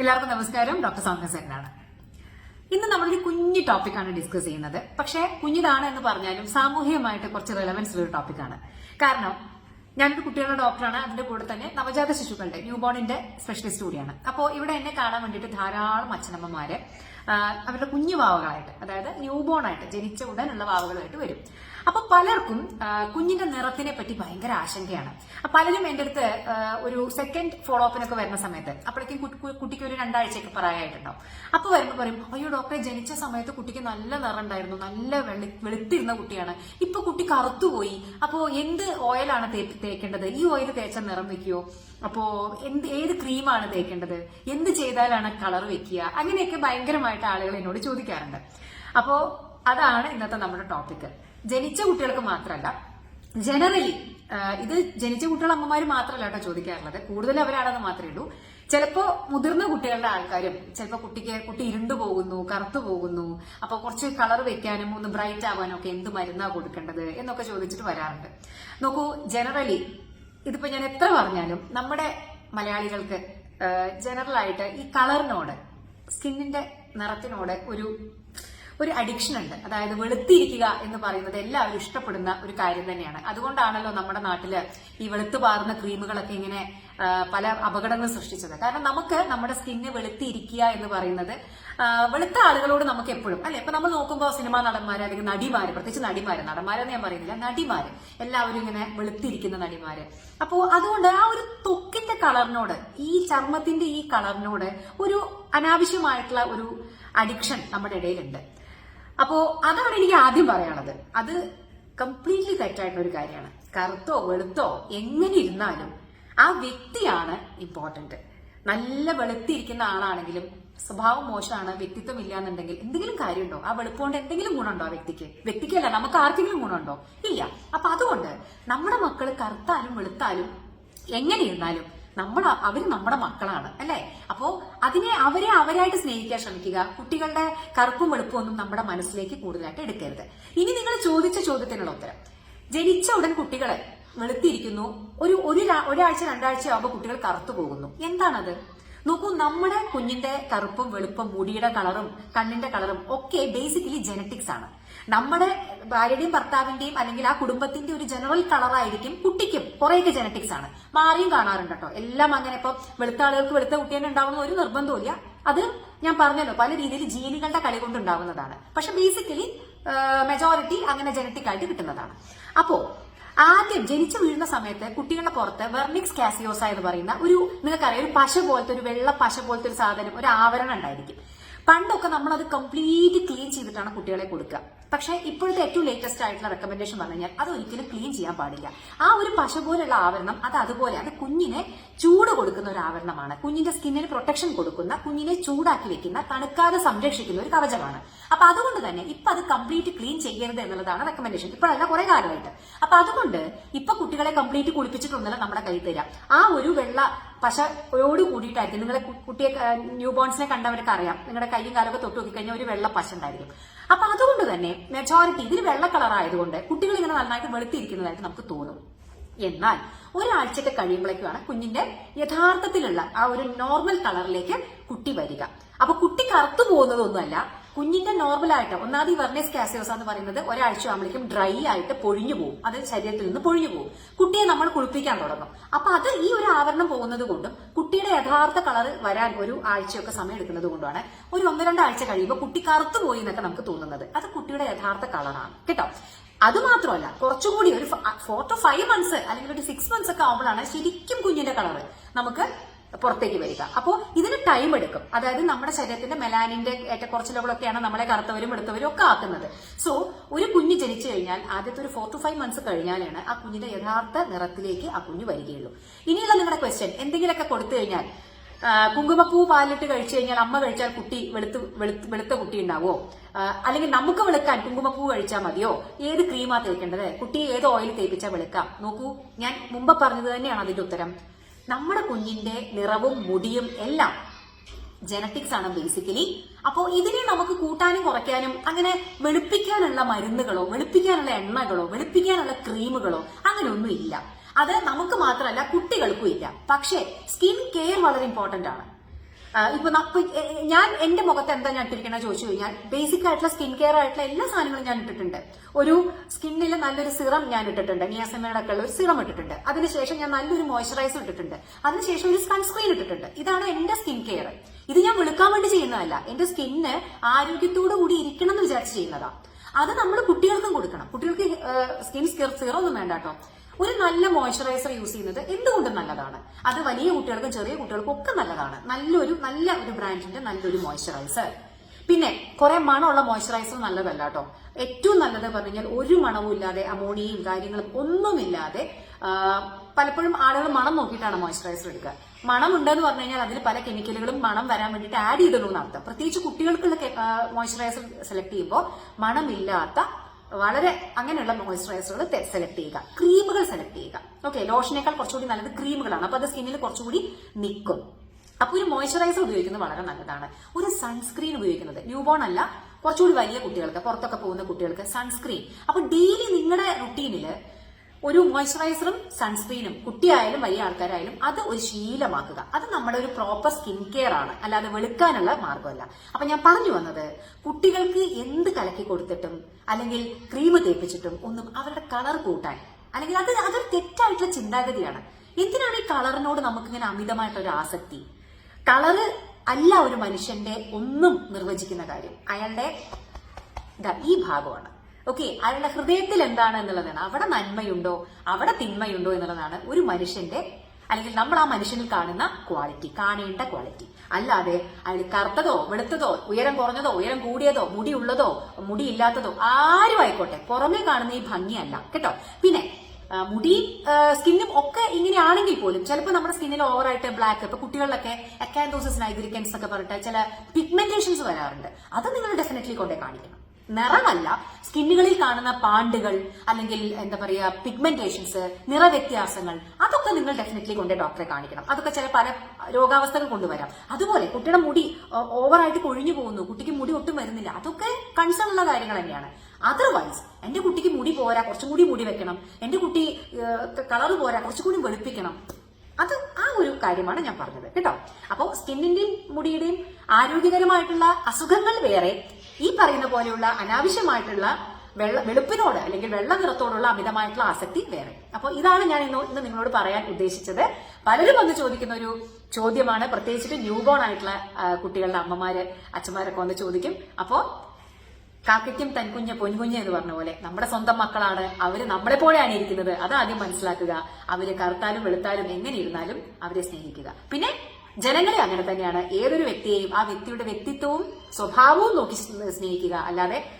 എല്ലാവർക്കും നമസ്കാരം. ഡോക്ടർ സൗമ്യസേനാണ് ഇന്ന് നമ്മളൊരു കുഞ്ഞു ടോപ്പിക്കാണ് ഡിസ്കസ് ചെയ്യുന്നത്. പക്ഷേ കുഞ്ഞിതാണ് എന്ന് പറഞ്ഞാലും സാമൂഹികമായിട്ട് കുറച്ച് റെലവൻസ് ഉള്ള ടോപ്പിക്കാണ് കാരണം ഞാനൊരു കുട്ടികളുടെ ഡോക്ടറാണ് അതിന്റെ കൂടെ തന്നെ നവജാത ശിശുക്കളുടെ ന്യൂബോണിന്റെ സ്പെഷ്യലിസ്റ്റ് കൂടിയാണ്. അപ്പോൾ ഇവിടെ എന്നെ കാണാൻ വേണ്ടിയിട്ട് ധാരാളം അച്ഛനമ്മമാര് അവരുടെ കുഞ്ഞു വാവകളായിട്ട് അതായത് ന്യൂബോൺ ആയിട്ട് ജനിച്ച ഉടനുള്ള വാവകളായിട്ട് വരും. അപ്പൊ പലർക്കും കുഞ്ഞിന്റെ നിറത്തിനെ പറ്റി ഭയങ്കര ആശങ്കയാണ്. പലരും എന്റെ അടുത്ത് ഒരു സെക്കൻഡ് ഫോളോ അപ്പിനൊക്കെ വരുന്ന സമയത്ത് അപ്പോഴേക്കും കുട്ടിക്ക് ഒരു രണ്ടാഴ്ചയൊക്കെ പറയായിട്ടുണ്ടാവും അപ്പൊ വരുമ്പോൾ പറയും അയ്യോ ഡോക്ടറെ ജനിച്ച സമയത്ത് കുട്ടിക്ക് നല്ല നിറം ഉണ്ടായിരുന്നു നല്ല വെളി വെളുത്തിരുന്ന കുട്ടിയാണ്. ഇപ്പൊ കുട്ടി കറുത്തുപോയി. അപ്പോ എന്ത് ഓയിലാണ് തേക്കേണ്ടത്? ഈ ഓയിൽ തേച്ച നിറം വെക്കുവോ? അപ്പോ എന്ത് ഏത് ക്രീമാണ് തേക്കേണ്ടത്? എന്ത് ചെയ്താലാണ് കളർ വെക്കുക? അങ്ങനെയൊക്കെ ഭയങ്കരമായിട്ട് ആളുകൾ എന്നോട് ചോദിക്കാറുണ്ട്. അപ്പോ അതാണ് ഇന്നത്തെ നമ്മുടെ ടോപ്പിക് ജനിച്ച കുട്ടികൾക്ക് മാത്രമല്ല ജനറലി ഇത് ജനിച്ച കുട്ടികൾ അമ്മമാർ മാത്രമല്ല കേട്ടോ ചോദിക്കാറുള്ളത്. കൂടുതൽ അവരാണെന്ന് മാത്രമേ ഉള്ളൂ. ചിലപ്പോ മുതിർന്ന കുട്ടികളുടെ ആൾക്കാരും ചിലപ്പോ കുട്ടിക്ക് കുട്ടി ഇരുണ്ടു പോകുന്നു കറുത്തു പോകുന്നു അപ്പൊ കുറച്ച് കളർ വെക്കാനും ഒന്ന് ബ്രൈറ്റ് ആവാനും ഒക്കെ എന്ത് മരുന്നാ കൊടുക്കേണ്ടത് എന്നൊക്കെ ചോദിച്ചിട്ട് വരാറുണ്ട്. നോക്കൂ ജനറലി ഇതിപ്പോ ഞാൻ എത്ര പറഞ്ഞാലും നമ്മുടെ മലയാളികൾക്ക് ജനറൽ ആയിട്ട് ഈ കളറിനോട് സ്കിന്നിന്റെ നിറത്തിനോട് ഒരു ഒരു അഡിക്ഷൻ ഉണ്ട്. അതായത് വെളുത്തിരിക്കുക എന്ന് പറയുന്നത് എല്ലാവരും ഇഷ്ടപ്പെടുന്ന ഒരു കാര്യം തന്നെയാണ്. അതുകൊണ്ടാണല്ലോ നമ്മുടെ നാട്ടിൽ ഈ വെളുത്തു പാർന്ന ക്രീമുകളൊക്കെ ഇങ്ങനെ പല അപകടങ്ങൾ സൃഷ്ടിച്ചത്. കാരണം നമുക്ക് നമ്മുടെ സ്കിന്ന് വെളുത്തിരിക്കുക എന്ന് പറയുന്നത് വെളുത്ത ആളുകളോട് നമുക്ക് എപ്പോഴും അല്ലെ? ഇപ്പൊ നമ്മൾ നോക്കുമ്പോൾ സിനിമാ നടന്മാര് അല്ലെങ്കിൽ നടിമാര് പ്രത്യേകിച്ച് നടിമാര് നടന്മാരെന്ന് ഞാൻ പറയുന്നില്ല നടിമാര്. എല്ലാവരും ഇങ്ങനെ വെളുത്തിരിക്കുന്ന നടിമാര്. അപ്പോ അതുകൊണ്ട് ആ ഒരു തൊക്കിന്റെ കളറിനോട് ഈ ചർമ്മത്തിന്റെ ഈ കളറിനോട് ഒരു അനാവശ്യമായിട്ടുള്ള ഒരു അഡിക്ഷൻ നമ്മുടെ ഇടയിലുണ്ട്. അപ്പോ അതാണ് എനിക്ക് ആദ്യം പറയണത് അത് കംപ്ലീറ്റ്ലി തെറ്റായിട്ടുള്ള ഒരു കാര്യമാണ്. കറുത്തോ വെളുത്തോ എങ്ങനെ ഇരുന്നാലും ആ വ്യക്തിയാണ് ഇമ്പോർട്ടന്റ് നല്ല വെളുത്തിരിക്കുന്ന ആളാണെങ്കിലും സ്വഭാവം മോശമാണ് വ്യക്തിത്വം ഇല്ല എന്നുണ്ടെങ്കിൽ എന്തെങ്കിലും കാര്യമുണ്ടോ? ആ വെളുപ്പുകൊണ്ട് എന്തെങ്കിലും ഗുണമുണ്ടോ ആ വ്യക്തിക്ക്? വ്യക്തിക്കല്ല നമുക്ക് ആർക്കെങ്കിലും ഗുണമുണ്ടോ? ഇല്ല. അപ്പൊ അതുകൊണ്ട് നമ്മുടെ മക്കൾ കറുത്താലും വെളുത്താലും എങ്ങനെ ഇരുന്നാലും നമ്മൾ അവർ നമ്മുടെ മക്കളാണ് അല്ലേ? അപ്പോ അതിനെ അവരെ അവരായിട്ട് സ്നേഹിക്കാൻ ശ്രമിക്കുക. കുട്ടികളുടെ കറുപ്പും വെളുപ്പും ഒന്നും നമ്മുടെ മനസ്സിലേക്ക് കൂടുതലായിട്ട് എടുക്കരുത്. ഇനി നിങ്ങൾ ചോദിച്ച ചോദ്യത്തിനുള്ള ഉത്തരം. ജനിച്ച ഉടൻ കുട്ടികളെ വെളുത്തിരിക്കുന്നു. ഒരു ഒരാഴ്ച രണ്ടാഴ്ച ആകുമ്പോൾ കുട്ടികൾ കറുത്തു പോകുന്നു. എന്താണത്? നോക്കൂ നമ്മുടെ കുഞ്ഞിന്റെ കറുപ്പും വെളുപ്പും മുടിയുടെ കളറും കണ്ണിന്റെ കളറും ഒക്കെ ബേസിക്കലി ജനറ്റിക്സ് ആണ്. നമ്മുടെ ഭാര്യയുടെയും ഭർത്താവിന്റെയും അല്ലെങ്കിൽ ആ കുടുംബത്തിന്റെ ഒരു ജനറൽ കളറായിരിക്കും കുട്ടിക്കും. കുറേയൊക്കെ ജനറ്റിക്സ് ആണ്. മാറിയും കാണാറുണ്ട് കേട്ടോ. എല്ലാം അങ്ങനെ ഇപ്പൊ വെളുത്ത ആളുകൾക്ക് വെളുത്ത കുട്ടി ഉണ്ടാവുന്ന ഒരു നിർബന്ധമില്ല അത് ഞാൻ പറഞ്ഞല്ലോ പല രീതിയിൽ ജീനുകളുടെ കളി കൊണ്ടുണ്ടാവുന്നതാണ്. പക്ഷെ ബേസിക്കലി മെജോറിറ്റി അങ്ങനെ ജനറ്റിക് ആയിട്ട് കിട്ടുന്നതാണ്. അപ്പോ ആദ്യം ജനിച്ചു വീഴുന്ന സമയത്ത് കുട്ടികളുടെ പുറത്ത് വെർണിക്സ് കാസിയോസ എന്ന് പറയുന്ന ഒരു നിങ്ങൾക്കറിയാം ഒരു പശ പോലത്തെ ഒരു വെള്ള പശ പോലത്തെ ഒരു സാധനം ഒരു ആവരണം ഉണ്ടായിരിക്കും. പണ്ടൊക്കെ നമ്മൾ അത് കംപ്ലീറ്റ് ക്ലീൻ ചെയ്തിട്ടാണ് കുട്ടികളെ കൊടുക്കുക. പക്ഷേ ഇപ്പോഴത്തെ ഏറ്റവും ലേറ്റസ്റ്റ് ആയിട്ടുള്ള റെക്കമെൻഡേഷൻ പറഞ്ഞു കഴിഞ്ഞാൽ അത് ഒരിക്കലും ക്ലീൻ ചെയ്യാൻ പാടില്ല. ആ ഒരു പശ പോലുള്ള ആവരണം അത് അതുപോലെ അത് കുഞ്ഞിനെ ചൂട് കൊടുക്കുന്ന ഒരു ആവരണമാണ്. കുഞ്ഞിന്റെ സ്കിന്നിന് പ്രൊട്ടക്ഷൻ കൊടുക്കുന്ന കുഞ്ഞിനെ ചൂടാക്കി വെക്കുന്ന തണുക്കാതെ സംരക്ഷിക്കുന്ന ഒരു കവചമാണ്. അപ്പൊ അതുകൊണ്ട് തന്നെ ഇപ്പൊ അത് കംപ്ലീറ്റ് ക്ലീൻ ചെയ്യരുത് എന്നുള്ളതാണ് റെക്കമെൻഡേഷൻ ഇപ്പോഴല്ല കുറെ കാലമായിട്ട്. അപ്പൊ അതുകൊണ്ട് ഇപ്പൊ കുട്ടികളെ കംപ്ലീറ്റ് കുളിപ്പിച്ചിട്ടൊന്നല്ല നമ്മുടെ കയ്യിൽ തരാം ആ ഒരു വെള്ള പശയോട് കൂടിയിട്ടായിരിക്കും. നിങ്ങളെ കുട്ടിയെ ന്യൂ ബോൺസിനെ കണ്ടവർക്ക് അറിയാം. നിങ്ങളുടെ കൈയും കാലൊക്കെ തൊട്ട് നോക്കിക്കഴിഞ്ഞാൽ ഒരു വെള്ള പശ ഉണ്ടായിരിക്കും. അപ്പൊ അതുകൊണ്ട് തന്നെ മെജോറിറ്റി ഇതിൽ വെള്ള കളർ ആയതുകൊണ്ട് കുട്ടികൾ ഇങ്ങനെ നന്നായിട്ട് വെളുത്തിരിക്കുന്നതായിട്ട് നമുക്ക് തോന്നും. എന്നാൽ ഒരാഴ്ചയൊക്കെ കഴിയുമ്പോഴേക്കാണ് കുഞ്ഞിന്റെ യഥാർത്ഥത്തിലുള്ള ആ ഒരു നോർമൽ കളറിലേക്ക് കുട്ടി വരിക. അപ്പൊ കുട്ടി കറുത്തു പോകുന്നതൊന്നുമല്ല കുഞ്ഞിന്റെ നോർമൽ ആയിട്ട് ഒന്നാമത് ഈ വെർണേസ് കാസിയോസ എന്ന് പറയുന്നത് ഒരാഴ്ച ആകുമ്പോഴേക്കും ഡ്രൈ ആയിട്ട് പൊഴിഞ്ഞു പോകും അത് ശരീരത്തിൽ നിന്ന് പൊഴിഞ്ഞു പോകും കുട്ടിയെ നമ്മൾ കുളിപ്പിക്കാൻ തുടങ്ങും. അപ്പൊ അത് ഈ ഒരു ആവരണം പോകുന്നത് കൊണ്ടും കുട്ടിയുടെ യഥാർത്ഥ കളർ വരാൻ ഒരു ആഴ്ചയൊക്കെ സമയം എടുക്കുന്നത് കൊണ്ടാണ് ഒരു ഒന്ന് രണ്ടാഴ്ച കഴിയുമ്പോൾ കുട്ടി കറുത്തു പോയി എന്നൊക്കെ നമുക്ക് തോന്നുന്നത്. അത് കുട്ടിയുടെ യഥാർത്ഥ കളറാണ് കേട്ടോ? അത് മാത്രമല്ല കുറച്ചുകൂടി ഒരു ഫോർ ടു ഫൈവ് മന്ത്സ് അല്ലെങ്കിൽ ഒരു സിക്സ് മന്ത്സ് ഒക്കെ ആവുമ്പോഴാണ് ശരിക്കും കുഞ്ഞിന്റെ കളർ നമുക്ക് പുറത്തേക്ക് വരിക. അപ്പോൾ ഇതിന് ടൈം എടുക്കും. അതായത് നമ്മുടെ ശരീരത്തിന്റെ മെലാനിന്റെ ഏറ്റക്കുറച്ചിലുകളൊക്കെയാണ് നമ്മളെ കറുത്തവരും എടുത്തവരും ഒക്കെ ആക്കുന്നത്. സോ ഒരു കുഞ്ഞ് ജനിച്ചു കഴിഞ്ഞാൽ ആദ്യത്തെ ഒരു ഫോർ ടു ഫൈവ് മന്ത്സ് കഴിഞ്ഞാലാണ് ആ കുഞ്ഞിന്റെ യഥാർത്ഥ നിറത്തിലേക്ക് ആ കുഞ്ഞ് വരികയുള്ളൂ. ഇനിയുള്ള നിങ്ങളുടെ ക്വസ്റ്റ്യൻ എന്തെങ്കിലുമൊക്കെ കൊടുത്തു കഴിഞ്ഞാൽ കുങ്കുമപ്പൂ പാലിട്ട് കഴിച്ചു കഴിഞ്ഞാൽ അമ്മ കഴിച്ചാൽ കുട്ടി വെളുത്ത് വെളുത്ത് കുട്ടി ഉണ്ടാവോ അല്ലെങ്കിൽ നമുക്ക് വെളുക്കാൻ കുങ്കുമപ്പൂ കഴിച്ചാൽ മതിയോ? ഏത് ക്രീമാ തേക്കേണ്ടത്? കുട്ടി ഏത് ഓയിൽ തേപ്പിച്ചാൽ വെളുക്കാം? നോക്കൂ ഞാൻ മുമ്പ് പറഞ്ഞത് തന്നെയാണ് അതിന്റെ ഉത്തരം. നമ്മുടെ കുഞ്ഞിന്റെ നിറവും മുടിയും എല്ലാം ജനറ്റിക്സ് ആണ് ബേസിക്കലി അപ്പോൾ ഇതിനെ നമുക്ക് കൂട്ടാനും കുറയ്ക്കാനും അങ്ങനെ വെളുപ്പിക്കാനുള്ള മരുന്നുകളോ വെളുപ്പിക്കാനുള്ള എണ്ണകളോ വെളുപ്പിക്കാനുള്ള ക്രീമുകളോ അങ്ങനെ ഒന്നും ഇല്ല. അത് നമുക്ക് മാത്രമല്ല കുട്ടികൾക്കും ഇല്ല. പക്ഷേ സ്കിൻ കെയർ വളരെ ഇമ്പോർട്ടന്റ് ആണ്. ഇപ്പൊ ഞാൻ എന്റെ മുഖത്ത് എന്താ ഞാൻ ഇട്ടിരിക്കണ ചോദിച്ചു കഴിഞ്ഞാൽ ബേസിക് ആയിട്ടുള്ള സ്കിൻ കെയർ ആയിട്ടുള്ള എല്ലാ സാധനങ്ങളും ഞാൻ ഇട്ടിട്ടുണ്ട്. ഒരു സ്കിന്നിൽ നല്ലൊരു സിറം ഞാൻ ഇട്ടിട്ടുണ്ട്. നിയാസമയുടെ ഒക്കെ ഉള്ള ഒരു സിറം ഇട്ടിട്ടുണ്ട്. അതിനുശേഷം ഞാൻ നല്ലൊരു മോയ്സ്ചറൈസർ ഇട്ടിട്ടുണ്ട്. അതിനുശേഷം ഒരു സൺസ്ക്രീൻ ഇട്ടിട്ടുണ്ട്. ഇതാണ് എന്റെ സ്കിൻ കെയർ ഇത് ഞാൻ വിളിക്കാൻ വേണ്ടി ചെയ്യുന്നതല്ല. എന്റെ സ്കിന്ന് ആരോഗ്യത്തോടു കൂടി ഇരിക്കണം എന്ന് വിചാരിച്ച് ചെയ്യുന്നതാ. അത് നമ്മൾ കുട്ടികൾക്കും കൊടുക്കണം. കുട്ടികൾക്ക് സ്കിൻ സ്കിർ സിറം ഒന്നും വേണ്ട കേട്ടോ. ഒരു നല്ല മോയ്സ്ചറൈസർ യൂസ് ചെയ്യുന്നത് എന്തുകൊണ്ടും നല്ലതാണ്. അത് വലിയ കുട്ടികൾക്കും ചെറിയ കുട്ടികൾക്കും ഒക്കെ നല്ലതാണ്. നല്ലൊരു നല്ല ഒരു ബ്രാൻഡിന്റെ നല്ലൊരു മോയ്സ്ചറൈസർ പിന്നെ കുറെ മണമുള്ള മോയ്സ്ചറൈസർ നല്ലതല്ല കേട്ടോ ഏറ്റവും നല്ലത് പറഞ്ഞു ഒരു മണവും ഇല്ലാതെ അമോണിയയും കാര്യങ്ങളും ഒന്നുമില്ലാതെ പലപ്പോഴും ആളുകൾ മണം നോക്കിയിട്ടാണ് മോയ്സ്ചറൈസർ എടുക്കുക. മണം ഉണ്ടെന്ന് പറഞ്ഞു കഴിഞ്ഞാൽ അതിൽ പല കെമിക്കലുകളും മണം വരാൻ വേണ്ടിയിട്ട് ആഡ് ചെയ്തിടുന്നു അർത്ഥം പ്രത്യേകിച്ച് കുട്ടികൾക്കുള്ള മോയ്സ്ചറൈസർ സെലക്ട് ചെയ്യുമ്പോൾ മണമില്ലാത്ത വളരെ അങ്ങനെയുള്ള മോയ്സ്ചറൈസറുകൾ സെലക്ട് ചെയ്യുക. ക്രീമുകൾ സെലക്ട് ചെയ്യുക. ഓക്കെ ലോഷനേക്കാൾ കുറച്ചുകൂടി നല്ലത് ക്രീമുകളാണ് അപ്പൊ അത് സ്കിന്നിൽ കുറച്ചുകൂടി നിൽക്കും. അപ്പൊ ഒരു മോയ്സ്ചറൈസർ ഉപയോഗിക്കുന്നത് വളരെ നല്ലതാണ്. ഒരു സൺസ്ക്രീൻ ഉപയോഗിക്കുന്നത്. ന്യൂബോൺ അല്ല കുറച്ചുകൂടി വലിയ കുട്ടികൾക്ക് പുറത്തൊക്കെ പോകുന്ന കുട്ടികൾക്ക് സൺസ്ക്രീൻ അപ്പൊ ഡെയിലി നിങ്ങളുടെ റുട്ടീനിൽ ഒരു മോയ്സ്ചറൈസറും സൺസ്ക്രീനും കുട്ടിയായാലും വലിയ ആൾക്കാരായാലും അത് ഒരു ശീലമാക്കുക. അത് നമ്മുടെ ഒരു പ്രോപ്പർ സ്കിൻ കെയർ ആണ്. അല്ലാതെ വെളുക്കാനുള്ള മാർഗമല്ല അപ്പൊ ഞാൻ പറഞ്ഞു വന്നത് കുട്ടികൾക്ക് എന്ത് കലക്കി കൊടുത്തിട്ടും അല്ലെങ്കിൽ ക്രീം തേപ്പിച്ചിട്ടും ഒന്നും അവരുടെ കളർ കൂട്ടാൻ. അല്ലെങ്കിൽ അത് അതൊരു തെറ്റായിട്ടുള്ള ചിന്താഗതിയാണ്. എന്തിനാണ് ഈ കളറിനോട് നമുക്കിങ്ങനെ അമിതമായിട്ടൊരു ആസക്തി? കളറ് അല്ല ഒരു മനുഷ്യന്റെ ഒന്നും നിർവചിക്കുന്ന കാര്യം. അയാളുടെ ഈ ഭാഗമാണ്. ഓക്കെ അയാളുടെ ഹൃദയത്തിൽ എന്താണ് എന്നുള്ളതാണ്. അവിടെ നന്മയുണ്ടോ? അവിടെ തിന്മയുണ്ടോ എന്നുള്ളതാണ് ഒരു മനുഷ്യന്റെ അല്ലെങ്കിൽ നമ്മൾ ആ മനുഷ്യനിൽ കാണുന്ന ക്വാളിറ്റി കാണേണ്ട ക്വാളിറ്റി അല്ലാതെ അയാൾ കറുത്തതോ വെളുത്തതോ ഉയരം കുറഞ്ഞതോ ഉയരം കൂടിയതോ മുടി ഉള്ളതോ മുടി ഇല്ലാത്തതോ ആരും ആയിക്കോട്ടെ. പുറമേ കാണുന്ന ഈ ഭംഗിയല്ല കേട്ടോ. പിന്നെ മുടി സ്കിന്നും ഒക്കെ ഇങ്ങനെയാണെങ്കിൽ പോലും ചിലപ്പോൾ നമ്മുടെ സ്കിന്നിൽ ഓവറായിട്ട് ബ്ലാക്ക് ഇപ്പൊ കുട്ടികളിലൊക്കെ അക്കാൻഡോസിസ് നൈഗ്രിക്കൻസ് ഒക്കെ പറഞ്ഞിട്ട് ചില പിഗ്മെന്റേഷൻസ് വരാറുണ്ട്. അത് നിങ്ങൾ ഡെഫിനറ്റ്ലി കൊണ്ടേ കാണിക്കണം. നിറമല്ല. സ്കിന്നുകളിൽ കാണുന്ന പാണ്ടുകൾ അല്ലെങ്കിൽ എന്താ പറയുക പിഗ്മെന്റേഷൻസ് നിറവ്യത്യാസങ്ങൾ അതൊക്കെ നിങ്ങൾ ഡെഫിനറ്റ്ലി കൊണ്ട് ഡോക്ടറെ കാണിക്കണം. അതൊക്കെ ചില പല രോഗാവസ്ഥകൾ കൊണ്ടുവരാം. അതുപോലെ കുട്ടിയുടെ മുടി ഓവറായിട്ട് കൊഴിഞ്ഞു പോകുന്നു കുട്ടിക്ക് മുടി ഒട്ടും വരുന്നില്ല അതൊക്കെ കൺസേൺ ഉള്ള കാര്യങ്ങൾ തന്നെയാണ്. അതർവൈസ് എന്റെ കുട്ടിക്ക് മുടി പോരാ കുറച്ചും കൂടി മുടി വെക്കണം. എന്റെ കുട്ടി കളർ പോരാ കുറച്ചും കൂടി വെളുപ്പിക്കണം. അത് ആ ഒരു കാര്യമാണ് ഞാൻ പറഞ്ഞത്. കേട്ടോ? അപ്പോൾ സ്കിന്നിന്റെയും മുടിയുടെയും ആരോഗ്യകരമായിട്ടുള്ള അസുഖങ്ങൾ വേറെ ഈ പറയുന്ന പോലെയുള്ള അനാവശ്യമായിട്ടുള്ള വെള്ള വെളുപ്പിനോട് അല്ലെങ്കിൽ വെള്ള നിറത്തോടുള്ള അമിതമായിട്ടുള്ള ആസക്തി വേറെ. അപ്പോൾ ഇതാണ് ഞാൻ ഇന്ന് ഇന്ന് നിങ്ങളോട് പറയാൻ ഉദ്ദേശിച്ചത്. പലരും വന്ന് ചോദിക്കുന്ന ഒരു ചോദ്യമാണ്. പ്രത്യേകിച്ചിട്ട് ന്യൂബോൺ ആയിട്ടുള്ള കുട്ടികളുടെ അമ്മമാര് അച്ഛന്മാരൊക്കെ വന്ന് ചോദിക്കും. അപ്പോൾ കാക്കയ്ക്കും തൻകുഞ്ഞ് പൊൻകുഞ്ഞ് എന്ന് പറഞ്ഞ പോലെ നമ്മുടെ സ്വന്തം മക്കളാണ്. അവർ നമ്മളെ പോലെയാണ് ഇരിക്കുന്നത്. അതാദ്യം മനസ്സിലാക്കുക. അവർ കറുത്താലും വെളുത്താലും എങ്ങനെ ഇരുന്നാലും അവരെ സ്നേഹിക്കുക. പിന്നെ ജനങ്ങളെ അങ്ങനെ തന്നെയാണ്. ഏതൊരു വ്യക്തിയെയും ആ വ്യക്തിയുടെ വ്യക്തിത്വവും സ്വഭാവവും നോക്കി സ്നേഹിക്കുക. അല്ലാതെ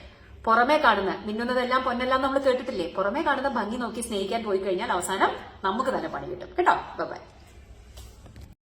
പുറമേ കാണുന്ന മിന്നുന്നതെല്ലാം പൊന്നെല്ലാം നമ്മൾ കേട്ടിട്ടില്ലേ? പുറമേ കാണുന്ന ഭംഗി നോക്കി സ്നേഹിക്കാൻ പോയി കഴിഞ്ഞാൽ അവസാനം നമുക്ക് തന്നെ പണി കിട്ടും. കേട്ടോ? ബൈ